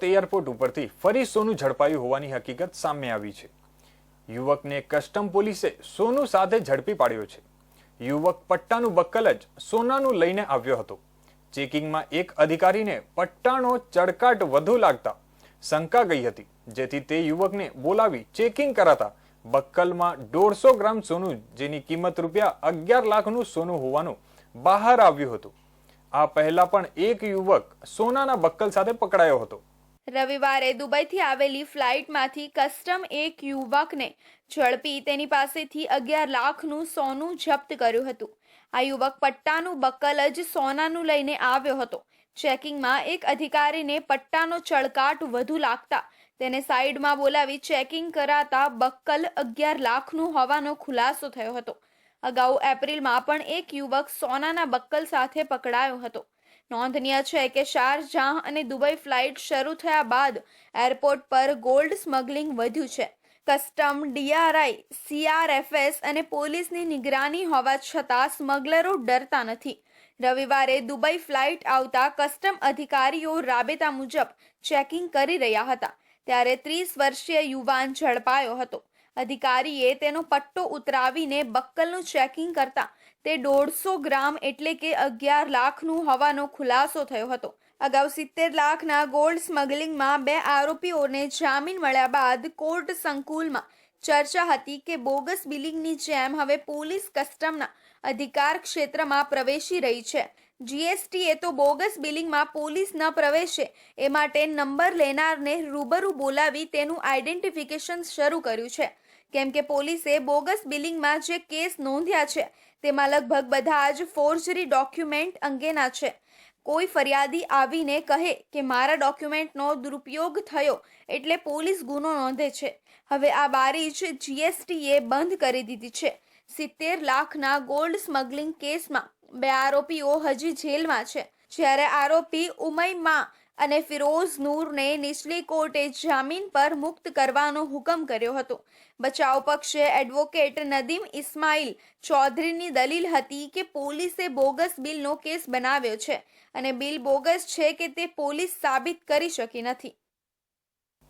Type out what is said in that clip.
Surat airport ઉપરથી ફરી સોનું ઝડપાયું હોવાની હકીકત સામે આવી છે. યુવકને કસ્ટમ પોલીસે સોનું સાથે ઝડપી પાડ્યો છે. યુવક પટ્ટાનું બક્કલ જ સોનાનું લઈને આવ્યો હતો. ચેકિંગમાં એક અધિકારીને પટ્ટાનો ચડકાટ વધુ લાગતા શંકા ગઈ હતી, જેથી તે યુવકને બોલાવી ચેકિંગ કરાતા બક્કલમાં દોઢસો ગ્રામ સોનું, જેની કિંમત રૂપિયા અગિયાર લાખનું સોનું હોવાનું બહાર આવ્યું હતું. આ પહેલા પણ એક યુવક સોનાના બક્કલ સાથે પકડાયો હતો. રવિવારે દુબઈથી આવેલી ફ્લાઇટમાંથી કસ્ટમ એક યુવકને ઝડપી તેની પાસેથી અગિયાર લાખનું સોનું જપ્ત કર્યું હતું. આ યુવક પટ્ટાનું બક્કલ જ સોનાનું લઈને આવ્યો હતો. ચેકિંગમાં એક અધિકારીને પટ્ટાનો ચળકાટ વધુ લાગતા તેને સાઈડમાં બોલાવી ચેકિંગ કરાતા બક્કલ અગિયાર લાખનું હોવાનો ખુલાસો થયો હતો. અગાઉ એપ્રિલમાં પણ એક યુવક સોનાના બક્કલ સાથે પકડાયો હતો. નોંધનીય છે કે શારજાહ અને દુબઈ ફ્લાઇટ શરૂ થયા બાદ એરપોર્ટ પર ગોલ્ડ સ્મગલિંગ વધ્યું છે. કસ્ટમ, ડીઆરઆઈ, સીઆરએફએસ અને પોલીસની નિગરાની હોવા છતાં સ્મગલરો ડરતા નથી. રવિવારે દુબઈ ફ્લાઇટ આવતા કસ્ટમ અધિકારીઓ રાબેતા મુજબ ચેકિંગ કરી રહ્યા હતા. ત્યારે ત્રીસ વર્ષીય યુવાન ઝડપાયો હતો. અધિકારીએ તેનો પટ્ટો ઉતરાવીને બક્કલનું ચેકિંગ કરતા તે દોઢસો ગ્રામ એટલે કે અગિયાર લાખનું હોવાનો ખુલાસો થયો હતો. અગાઉ સિત્તેર લાખના ગોલ્ડ સ્મગલિંગમાં બે આરોપીઓને જામીન મળ્યા બાદ કોર્ટ સંકુલમાં ચર્ચા હતી કે બોગસ બિલિંગની જેમ હવે પોલીસ કસ્ટમના અધિકાર ક્ષેત્રમાં પ્રવેશી રહી છે. જીએસટીએ તો બોગસ બિલિંગમાં પોલીસ ન પ્રવેશે, એ માટે નંબર લેનારને રૂબરૂ બોલાવી તેનું આઈડેન્ટિફિકેશન શરૂ કર્યું છે. કેમ કે પોલીસે બોગસ બિલિંગમાં જે કેસ નોંધ્યા છે, તેમાં લગભગ બધા જ ફોર્જરી ડોક્યુમેન્ટ અંગેના છે. કોઈ ફરિયાદી આવીને કહે કે મારા ડોક્યુમેન્ટનો દુરુપયોગ થયો, એટલે પોલીસ ગુનો નોંધે છે. હવે આ બારીજ જીએસટીએ બંધ કરી દીધી છે. સિત્તેર લાખના ગોલ્ડ સ્મગલિંગ કેસમાં બે આરોપીઓ હજી જેલમાં છે. જ્યારે આરોપી ઉમૈમા અને ફિરોઝ નૂરને નીચલી કોર્ટે જામીન પર મુક્ત કરવાનો હુકમ કર્યો હતો. બચાવ પક્ષે એડવોકેટ નદીમ ઇસ્માઇલ ચૌધરીની દલીલ હતી કે પોલીસે બોગસ બિલનો કેસ બનાવ્યો છે અને બિલ બોગસ છે કે તે પોલીસ સાબિત કરી શકી નથી.